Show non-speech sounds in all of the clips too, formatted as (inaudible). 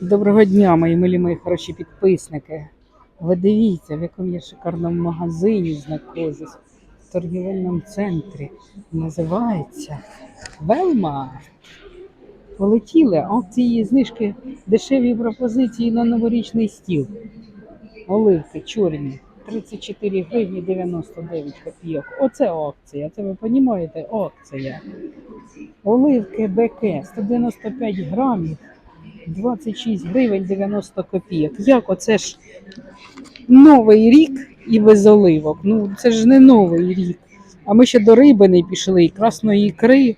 Доброго дня, мої милі мої хороші підписники. Ви дивіться, в якому я шикарному магазині знаходжусь в торгівельному центрі. Називається Велмарт. Полетіли акції, знижки, дешеві пропозиції на новорічний стіл. Оливки чорні. 34 гривні 99 копійок. Оце акція. Це ви розумієте? Акція. Оливки БК 195 грамів. 26 гривень 90 копійок. Як оце ж новий рік і без оливок? Ну це ж не новий рік. А ми ще до риби не пішли, і красної ікри.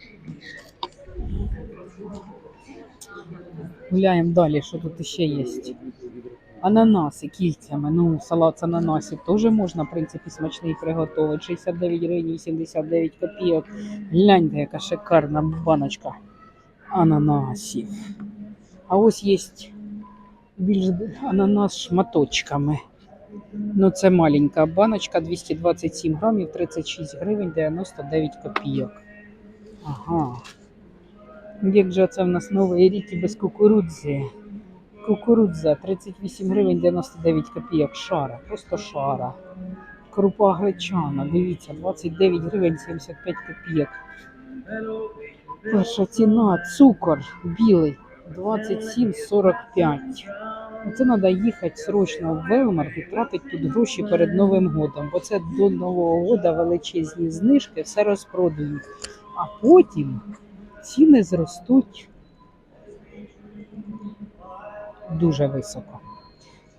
Гуляємо далі, що тут ще є. Ананаси кільцями. Ну, салат з ананасів теж можна, в принципі, смачний приготувати. 69 гривень 89 копійок. Гляньте, яка шикарна баночка ананасів. А ось є більш ананас шматочками. Ну, це маленька баночка, 227 грамів, 36 гривень, 99 копійок. Ага. Як же це в нас новий рік без кукурудзи? Кукурудза 38 гривень 99 копійок. Шара, просто шара. Крупа гречана, дивіться, 29 гривень 75 копійок. Перша ціна, цукор білий 27,45. Це треба їхати срочно в Велмарт і тратити тут гроші перед Новим годом, бо це до Нового года величезні знижки, все розпродають. А потім ціни зростуть дуже високо.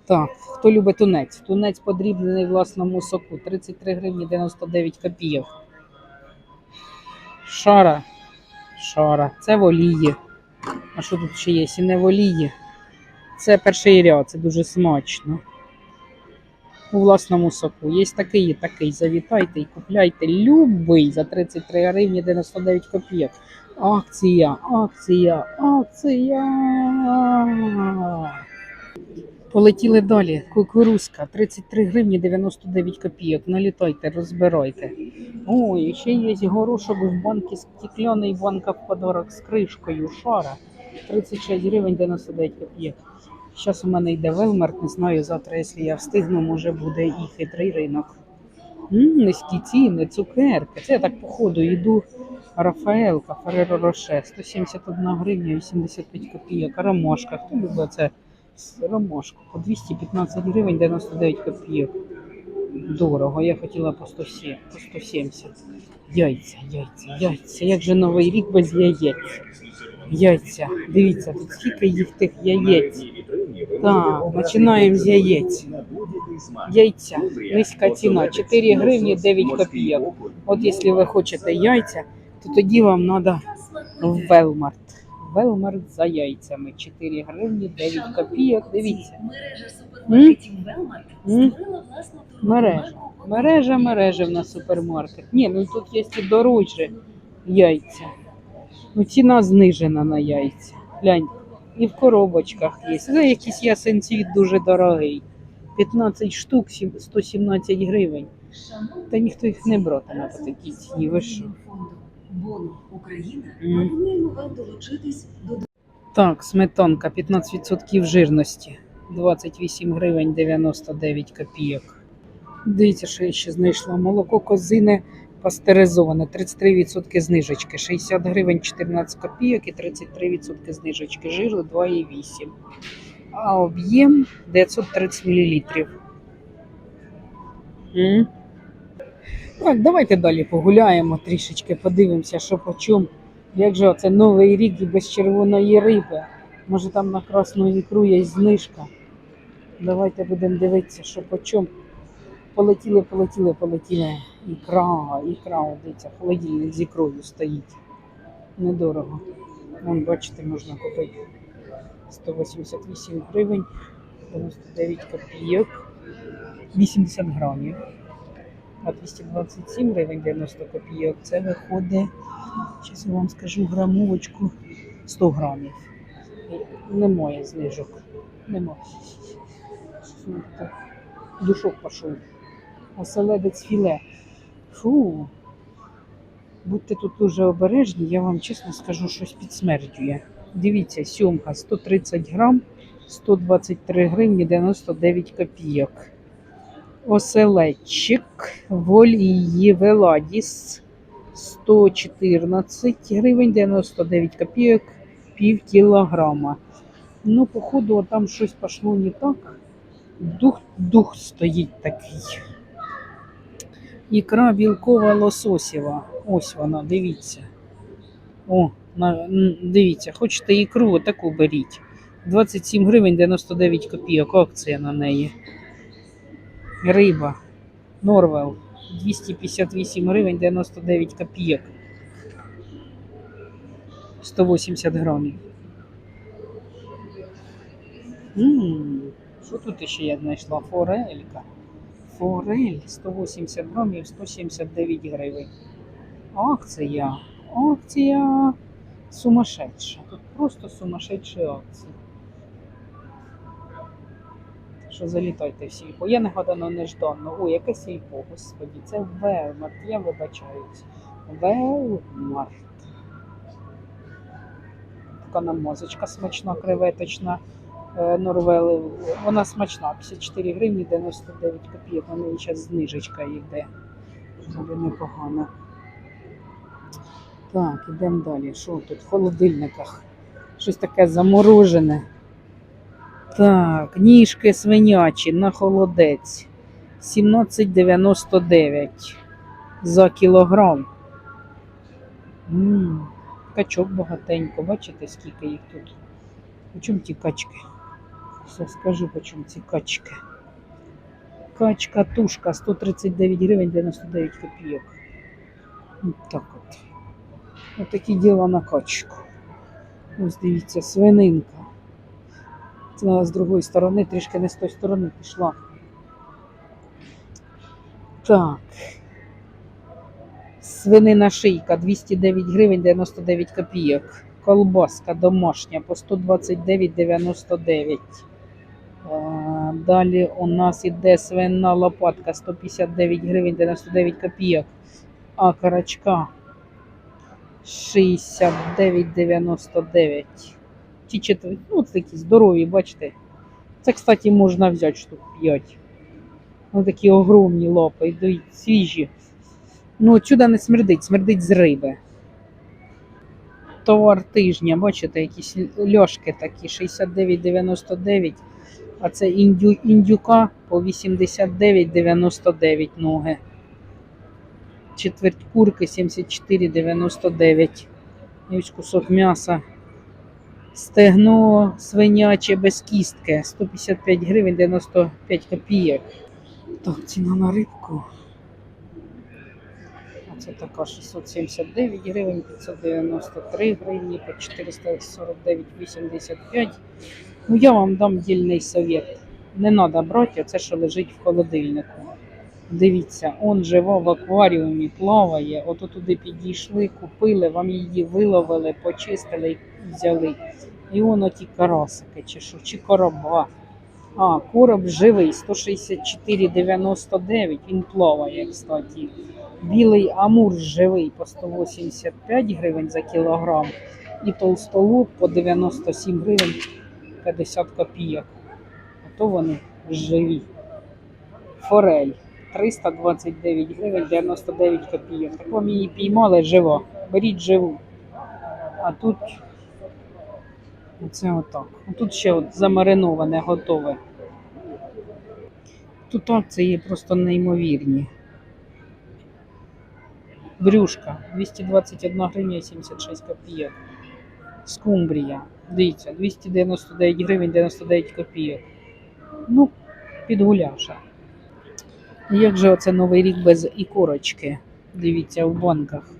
Так, хто любить тунець? Тунець подрібнений власному соку 33 гривні 99 копійок. Шара. Шара. Це в олії. А що тут ще є? Сіневолії. не. Це перший ряд, це дуже смачно. У власному соку. Є такий і такий. Завітайте і купляйте любий за 33 гривні 99 копійок. Акція, акція, акція. Полетіли далі. Кукурузка 33 гривні 99 копійок. Налітайте, розбирайте. Ой, ще є горошок в банки стекляний, банка в подарок з кришкою. Шара 36 гривень 99 копійок. Зараз у мене йде Велмарт, не знаю, завтра, якщо я встигну, може буде і хитрий ринок. М, низькі ціни, цукерки. Це я так по ходу йду. Рафаелка, Фереро Роше, 171 гривня 85 копійок. Ромашка. Хто любить це? Ромашку по 215 гривень 99 копійок. Дорого. Я хотіла по 107, по 170. Яйця, яйця, яйця. Як же новий рік без яєць? Яйця. Дивіться, тут скільки їх тих яєць. Так, починаємо з яєць. Яйця. Низька ціна. 4 гривні 9 копійок. От якщо ви хочете яйця, то тоді вам треба в Велмарт. Велмарт за яйцями. 4 гривні 9 копійок. Дивіться. Мережа супермаркетів Велмарт створила власну Мережа. Мережа, мережа в нас супермаркет. Ні, ну тут є і дорожче яйця. Ну, ціна знижена на яйця. Глянь, і в коробочках є. Це якийсь ясенцвіт дуже дорогий. 15 штук, 117 гривень. Та ніхто їх не братиме по такій ціні. Ви що? Боно Україна пропонуємо вам долучитись до Так, сметанка 15% жирності. 28 гривень 99 копійок. Дивіться, що я ще знайшла. Молоко козине пастеризоване, 33% знижечки, 60 гривень 14 копійок і 33% знижечки. Жиру 2,8. А об'єм 930 мл. М? Так, давайте далі погуляємо трішечки, подивимося, що по чому. Як же оце новий рік і без червоної риби? Може там на красну ікру є знижка. Давайте будемо дивитися, що по чому. Полетіли, полетіли, полетіли. Ікра, ікра, дивіться, холодильник з ікрою стоїть. Недорого. Вон, бачите, можна купити 188 гривень, 99 копійок, 80 грамів. А 227 гривень 90 копійок це виходить, зараз я вам скажу грамовочку 100 грамів. Немає знижок. Немає. Душок пішов. Оселедець філе. Фу. Будьте тут дуже обережні, я вам чесно скажу, щось підсмерджує. Дивіться, сьомка 130 грам, 123 гривні 99 копійок. Оселедчик Волії Веладіс 114 гривень 99 копійок пів кілограма. Ну, походу, там щось пішло не так. Дух, дух стоїть такий. Ікра білкова лососєва. Ось вона, дивіться. О, дивіться, хочете ікру, таку беріть. 27 гривень 99 копійок. Акція на неї. Риба. Норвел. 258 гривень 99 копійок. 180 грамів. Що тут ще я знайшла? Форелька. Форель 180 грамів 179 гривень. Акція. Акція сумасшедша. Тут просто сумасшедші акції. Що залітайте всі. Бо я негадано нежданно. Ой, яке сільпо, господі. Це Велмарт. Я вибачаюсь. Велмарт. Така намазочка смачна, креветочна. е, Норвели. Вона смачна. 54 гривні 99 копійок. У неї зараз знижечка йде. Буде непогано. Так, ідемо далі. Що тут в холодильниках? Щось таке заморожене. Так, ніжки свинячі на холодець. 17,99 за кілограм. М, Качок багатенько. Бачите, скільки їх тут? По чому ті качки? Все скажу, по чому ці качки. Качка тушка 139 гривень 99 копійок. От так от. Ось такі діла на качку. Ось дивіться, свининка. З другої сторони, трішки не з тої сторони пішла. Так. Свинина шийка 209 гривень 99 копійок. Колбаска домашня по 129,99. Е, Далі у нас іде свинна лопатка 159 гривень 99 копійок. А карачка 69,99. Ті четвер... ну, такі здорові, бачите. Це, кстати, можна взяти штук 5. Ось такі огромні лапи, йдуть свіжі. Ну, отсюди не смердить, смердить з риби. Товар тижня, бачите, якісь льошки такі, 69,99. А це індю, індюка по 89,99 ноги. Четверть курки 74,99. І ось кусок м'яса. Стегно свиняче без кістки 155 гривень 95 копійок. Так, ціна на рибку. Оце така 679 гривень, 593 гривні, по 449,85. Ну, я вам дам дільний совет. Не треба брати оце, що лежить в холодильнику. Дивіться, он жива в акваріумі, плаває. Ото туди підійшли, купили, вам її виловили, почистили взяли. І воно ті карасики, чи що, чи короба. А, короб живий, 164,99, він плаває, кстати. Білий амур живий по 185 гривень за кілограм. І толстолоб по 97 гривень 50 копійок. Ото вони живі. Форель 329 гривень 99 копійок. Так вам її піймали жива. Беріть живу. А тут це отак. Тут ще от замариноване, готове. Тут акції просто неймовірні. Брюшка 221 гривня 76 копійок. Скумбрія. Дивіться, 299 гривень 99 копійок. Ну, підгулявша. Як же оце новий рік без ікорочки? Дивіться, в банках.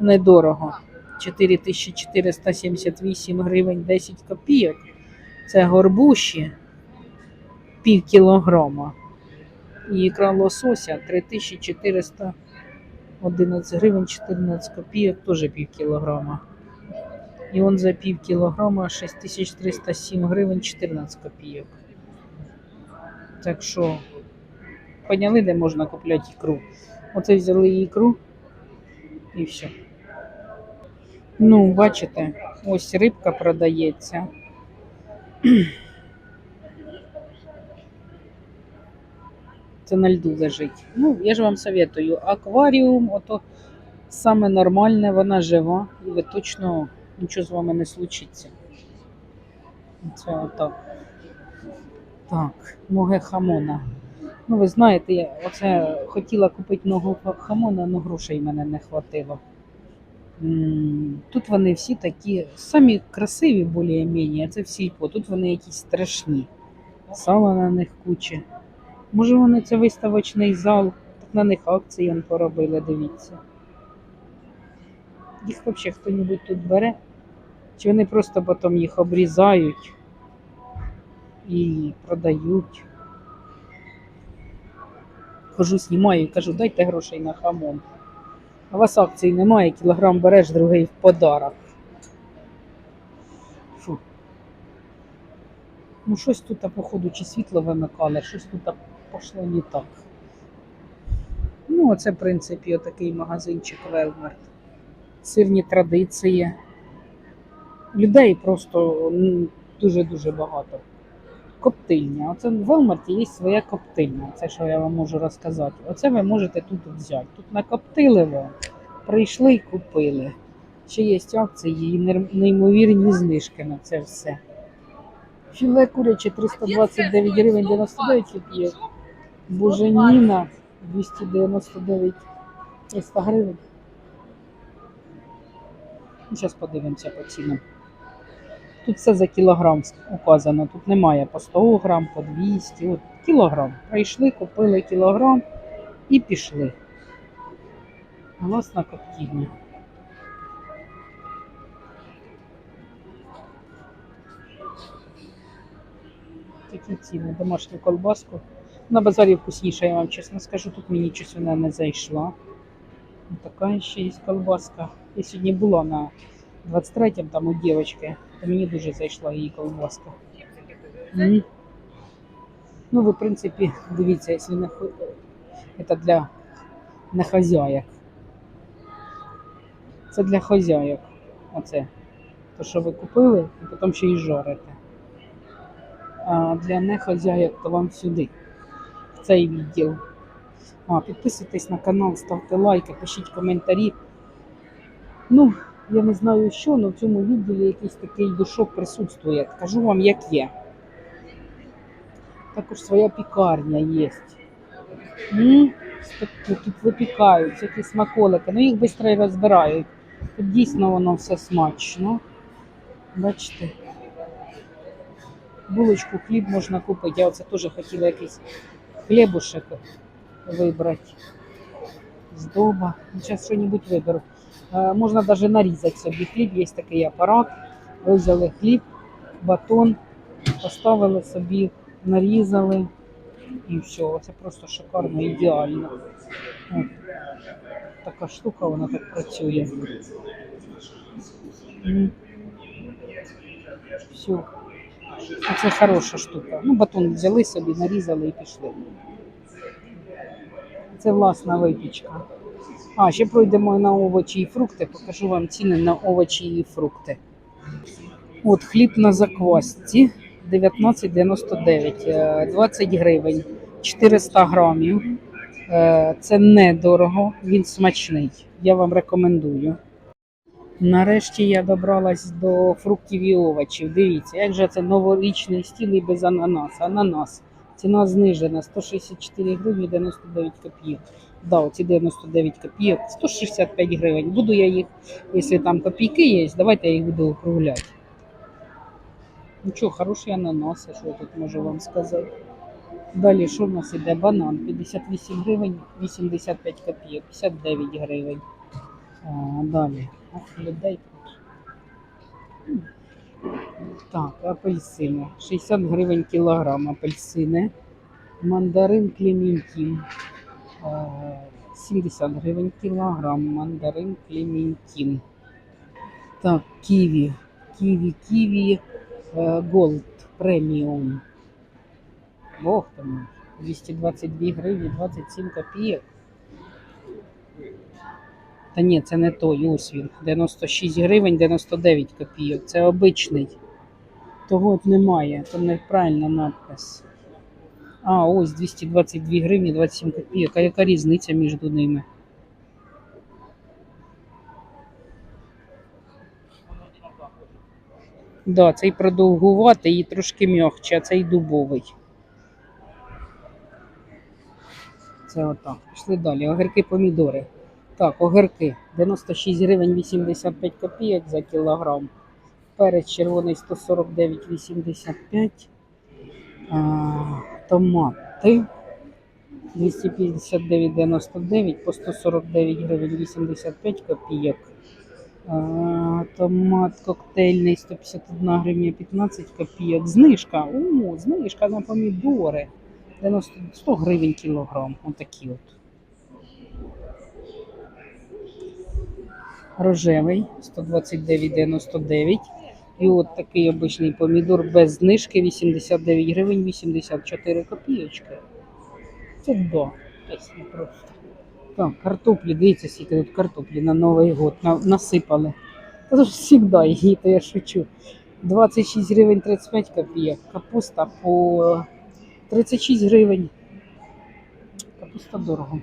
Недорого. 4478 гривень 10 копійок. Це горбуші пів кілограма. І ікра лосося 3411 гривень 14 копійок, теж пів кілограма. І он за пів кілограма 6307 гривень 14 копійок. Так що, поняли, де можна купляти ікру? Оце взяли ікру і все. Ну, бачите, ось рибка продається. (clears throat) Це на льду лежить. Ну, я ж вам советую. Акваріум, ото саме нормальне, вона жива, і ви точно нічого з вами не случиться. Це отак. Так, ноги хамона. Ну, ви знаєте, я оце хотіла купити ногу хамона, але грошей мене не хватило. Тут вони всі такі самі красиві, більш-менш, а це всі по. Тут вони якісь страшні. Сала на них куча. Може, вони це виставочний зал, так на них акції он поробили, дивіться. Їх взагалі хто-небудь тут бере? Чи вони просто потім їх обрізають і продають? Хожу, знімаю і кажу, дайте грошей на хамон. А у вас акцій немає, кілограм береш, другий в подарок. Фу. Ну, щось тут, походу, чи світло вимикали, щось тут пішло не так. Ну, оце, в принципі, отакий магазинчик Велмарт. Сирні традиції. Людей просто дуже-дуже багато. Коптильня. Оце в Велмарті є своя коптильня. Це що я вам можу розказати. Оце ви можете тут взяти. Тут накоптили ви, прийшли і купили. Ще є акції і неймовірні знижки на це все. Філе куряче 329 гривень 99 копійок. Буженіна 299 300 гривень. Ну, Зараз подивимося по цінам. Тут все за кілограм указано. Тут немає по 100 грам, по 200. От кілограм. Прийшли, купили кілограм і пішли. Власна коптільня. Такі ціни, домашню колбаску. На базарі вкусніше, я вам чесно скажу, тут мені щось вона не зайшла. Така ще є колбаска. Я сьогодні була на 23-м там у дівчинки, мені дуже зайшла її колбаска. М. Ну, ви, в принципі, дивіться, якщо не це для не хазяїк. Це для хазяїк. Оце. То, що ви купили, і потім ще й жарите. А для нехазяїк, то вам сюди, в цей відділ. А, підписуйтесь на канал, ставте лайки, пишіть коментарі. Ну, я не знаю що, але в цьому відділі якийсь такий душок присутствує. Кажу вам, як є. Також своя пікарня є. Тут випікають всякі смаколики, ну їх швидко розбирають. Тут дійсно воно все смачно. Бачите? Булочку, хліб можна купити. Я оце теж хотіла якийсь хлібушек вибрати. Здоба. Зараз щось виберу. Е, Можна навіть нарізати собі хліб, є такий апарат. Ви взяли хліб, батон, поставили собі, нарізали і все. Це просто шикарно, ідеально. От. Така штука, вона так працює. Все. Це хороша штука. Ну, батон взяли собі, нарізали і пішли. Це власна випічка. А, ще пройдемо на овочі і фрукти. Покажу вам ціни на овочі і фрукти. От хліб на заквасці 19,99, е, 20 гривень, 400 грамів. Е, Це недорого, він смачний. Я вам рекомендую. Нарешті я добралась до фруктів і овочів. Дивіться, як же це новорічний стіл і без ананаса. Ананас. Ціна знижена 164 гривні 99 копійок. Да, оці 99 копійок, 165 гривень. Буду я їх, якщо там копійки є, давайте я їх буду округляти. Ну що, хороші ананаси, що я тут можу вам сказати. Далі, що в нас іде? Банан 58 гривень, 85 копійок, 59 гривень. А, далі. Ох, людей тут. Так, апельсини. 60 гривень кілограм апельсини. Мандарин Клементін. Е, 70 гривень кілограм. Мандарин Клементін. Так, ківі. Ківі, ківі. е, Голд преміум. Бог там. 222 гривні 27 копійок. Та ні, це не той, ось він. 96 гривень 99 копійок. Це обичний. Того от немає, то неправильно надпис. А, ось 222 гривні 27 копійок. А яка різниця між ними? Да, цей продовгуватий і трошки м'якче, а цей дубовий. Це отак. Пішли далі. Огірки помідори. Так, огірки 96 гривень 85 копійок за кілограм. Перець червоний 149,85. Томати 259,99 по 149 гривень 85 копійок. Томат коктейльний 151 гривня 15 копійок. Знижка. О, знижка на помідори. 90, 100 гривень кілограм. Отакі от. Рожевий 129,99. І от такий обичний помідор без знижки 89 гривень 84 копійочки. Це да, пісня просто. Так, картоплі, дивіться, скільки тут картоплі на Новий год на, насипали. Та завжди її, то я шучу. 26 гривень 35 копійок. Капуста по 36 гривень. Капуста дорого.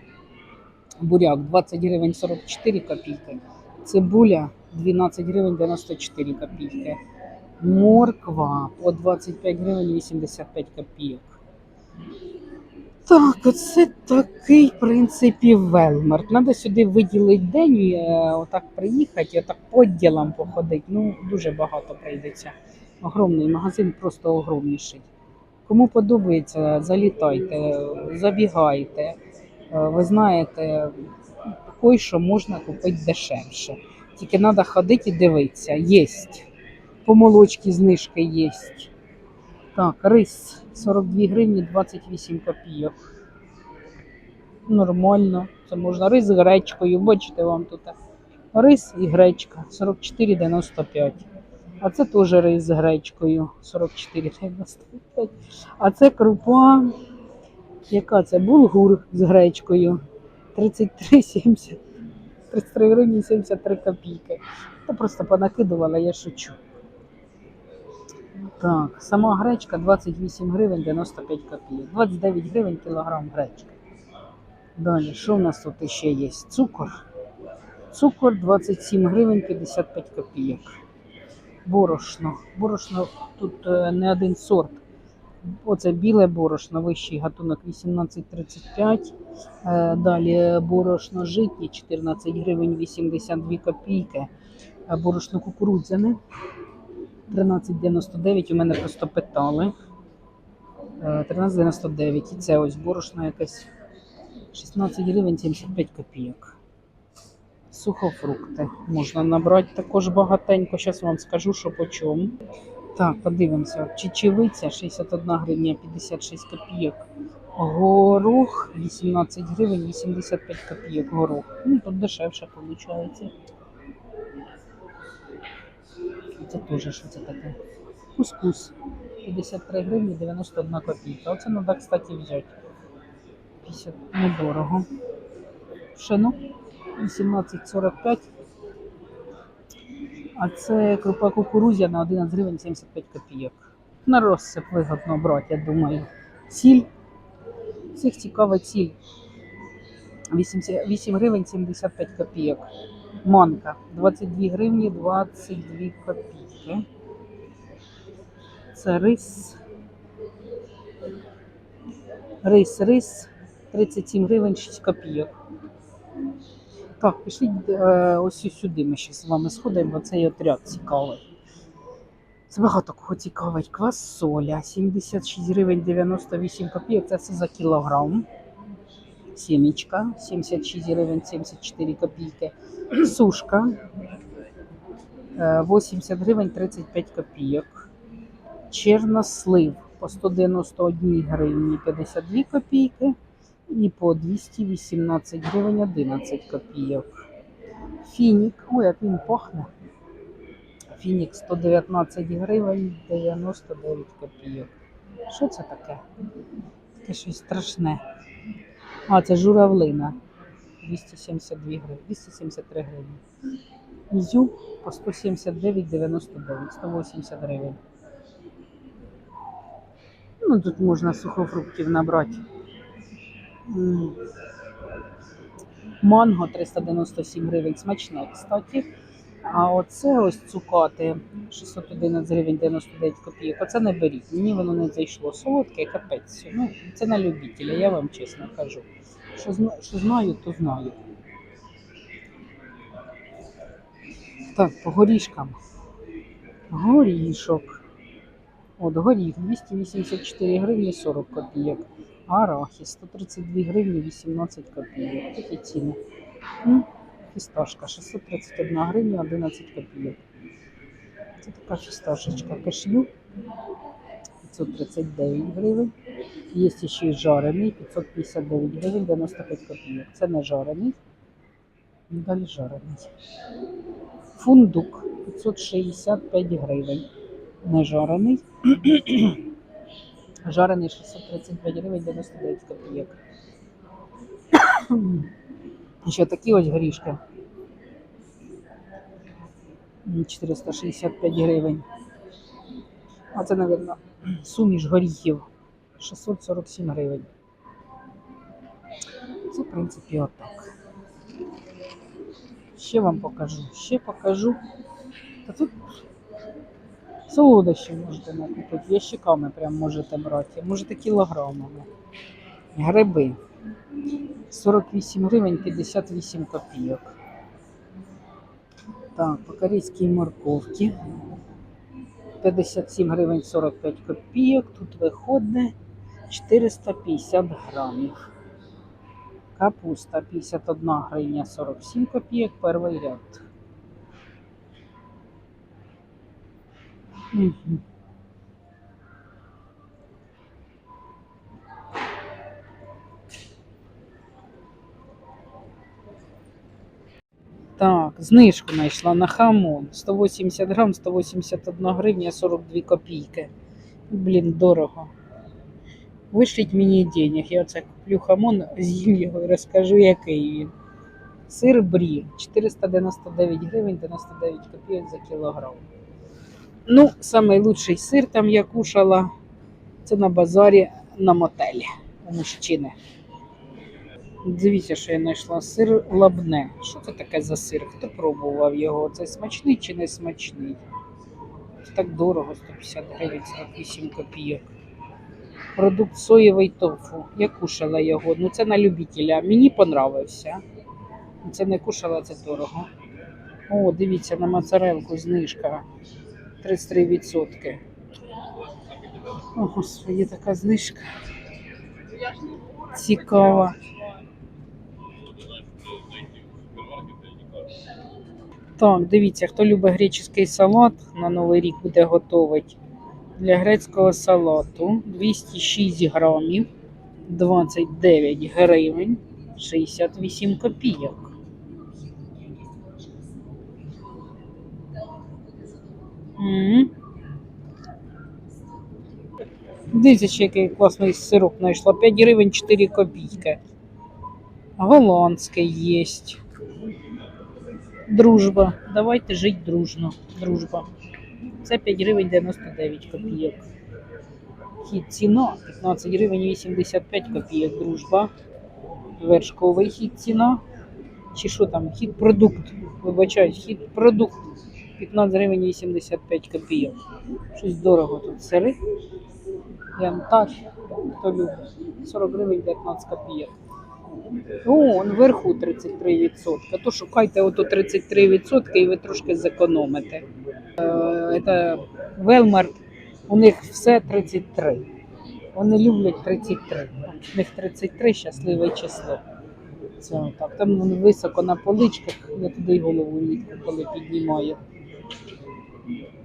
Буряк 20 гривень 44 копійки. Цибуля 12 гривень 94 копійки. Морква по 25 гривень 85 копійок. Так, оце такий, в принципі, велмарт. Надо сюди виділити день, е, отак приїхати, отак по відділам походити. Ну, дуже багато прийдеться. Огромний магазин, просто огромніший. Кому подобається, залітайте, забігайте. Е, Ви знаєте, кой що можна купити дешевше. Тільки треба ходити і дивитися. Єсть. По молочці знижки є. Так, рис 42 гривні 28 копійок. Нормально. Це можна рис з гречкою. Бачите вам тут. Рис і гречка 44,95. А це теж рис з гречкою 44,95. А це крупа. Яка це? Булгур з гречкою 33,70. 33 гривні 73 копійки. Та просто понакидувала, я шучу. Так, сама гречка 28 гривень 95 копійок. 29 гривень кілограм гречки. Далі, що в нас тут ще є? Цукор. Цукор 27 гривень 55 копійок. Борошно. Борошно тут е, не один сорт. Оце біле борошно, вищий гатунок 18,35. Е, Далі борошно житнє 14 гривень 82 копійки. Е, Борошно кукурудзяне 13,99. У мене просто питали. Е, 13,99. І це ось борошно якесь 16 гривень 75 копійок. Сухофрукти можна набрати також багатенько. Зараз вам скажу, що по чому. Так, подивимося. Чечевиця 61 гривня 56 копійок. Горох 18 гривень 85 копійок. Горох. Ну, тут дешевше виходить. Це теж що це таке? Кускус. 53 гривні 91 копійка. Оце треба, кстати, взяти. 50 недорого. Пшено 18,45. А це крупа кукурузяна 11 гривень 75 копійок. На розсип вигодно брати, я думаю. Сіль. Всіх цікава ціль. 8, 8 гривень 75 копійок. Манка 22 гривні 22 копійки. Це рис. Рис, рис 37 гривень 6 копійок. Так, пішліть е, ось сюди. Ми ще з вами сходимо, бо цей отряд цікавий. Це багато кого цікавить. Квасоля 76 гривень 98 копійок. Це все за кілограм. Сімічка 76 гривень 74 копійки. Сушка е, 80 гривень 35 копійок. Чернослив по 191 гривні 52 копійки і по 218 гривень 11 копійок. Фінік, ой, як він пахне. Фінік 119 гривень 99 копійок. Що це таке? Таке щось страшне. А, це журавлина. 272 гривні, 273 гривні. Ізюм по 179,99, 180 гривень. Ну, тут можна сухофруктів набрати. Манго 397 гривень, смачне, кстати. А оце ось цукати 611 гривень 99 копійок. Оце не беріть. Мені воно не зайшло. Солодке, капець. Ну, це на любителя, я вам чесно кажу. Що, що знаю, то знаю. Так, по горішкам. Горішок. От горіх 284 гривні 40 копійок. Арахіс 132 гривні 18 копійок. Такі ціни. Фісташка 631 гривня 11 копійок. Це така фісташечка. Кашью 539 гривень. Є ще й жарений 559 гривень 95 копійок. Це не жарений. Далі жарений. Фундук 565 гривень. Не жарений. Жарений 635 гривень 99 копійок. Ще такі ось горішки. 465 гривень. А це, мабуть, суміш горіхів. 647 гривень. Це, в принципі, отак. Ще вам покажу. Ще покажу. Та тут солодощі можете накупити. Ящиками прям можете брати. Можете кілограмами. Гриби. 48 гривень 58 копійок. Так, по корейській морковці. 57 гривень 45 копійок. Тут виходить 450 грамів. Капуста 51 гривня 47 копійок, перший ряд. Так, знижку знайшла на хамон. 180 грам, 181 гривня 42 копійки. Блін, дорого. Вишліть мені денег. Я оце куплю хамон, з'їм його і розкажу, який він. Сир брі 499 гривень 99 копійок за кілограм. Ну, найкращий сир там я кушала. Це на базарі на мотелі у мужчини. Дивіться, що я знайшла сир лабне. Що це таке за сир? Хто пробував його? Це смачний чи не смачний? Це так дорого, 150 гривень 48 копійок. Продукт соєвий тофу. Я кушала його. Ну це на любителя. Мені понравився. Це не кушала, це дорого. О, дивіться, на моцарелку знижка 33%. О, господи, така знижка. Цікава. Так, дивіться, хто любить греческий салат, на Новий рік буде готувати. Для грецького салату 206 грамів, 29 гривень, 68 копійок. М. Дивіться, ще який класний сироп знайшла. 5 гривень 4 копійки. Голландський є. Дружба. Давайте жити дружно. Дружба. Це 5 гривень 99 копійок. Хід ціна 15 гривень 85 копійок. Дружба. Вершковий хід ціна. Чи що там? Хід продукт. Вибачаюсь, хід продукт. 15 гривень 85 копійок. Щось дорого тут сири. Янтар, хто любить. 40 гривень 19 копійок. О, вверху 33%. То шукайте ото 33% і ви трошки зекономите. Е, це Велмарт, у них все 33. Вони люблять 33. У них 33 щасливе число. Це так. Там воно високо на поличках, я туди голову рідко коли піднімаю. appeal.